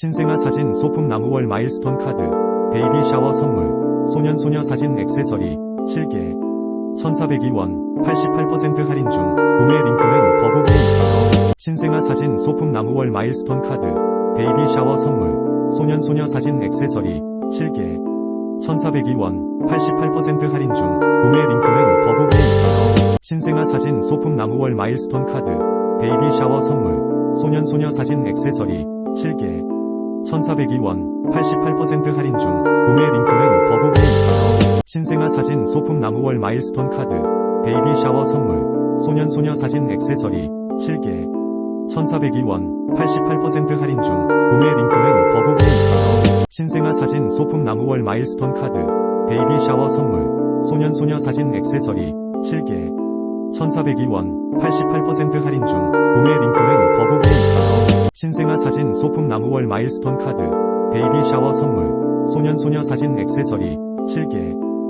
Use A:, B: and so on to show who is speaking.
A: 신생아 사진 소품 나무월 마일스톤 카드, 베이비 샤워 선물, 소년소녀 사진 액세서리, 7개, 1402원, 88% 할인 중, 구매 링크는 더보기에 있어요. 신생아 사진 소품 나무월 마일스톤 카드, 베이비 샤워 선물, 소년소녀 사진 액세서리, 7개, 1402원, 88% 할인 중, 구매 링크는 더보기에 있어요. 신생아 사진 소품 나무월 마일스톤 카드, 베이비 샤워 선물, 소년소녀 사진 액세서리, 7개, 1402원, 88% 할인 중, 구매 링크는 더보기에 있어요. 신생아 사진 소품 나무월 마일스톤 카드, 베이비 샤워 선물, 소년소녀 사진 액세서리, 7개, 1402원, 88% 할인 중, 구매 링크는 더보기에 있어요. 신생아 사진 소품 나무월 마일스톤 카드, 베이비 샤워 선물, 소년소녀 사진 액세서리, 7개, 1402원, 88% 할인 중, 구매 링크는. 신생아 사진 소품 나무월 마일스톤 카드, 베이비 샤워 선물, 소년소녀 사진 액세서리, 7개,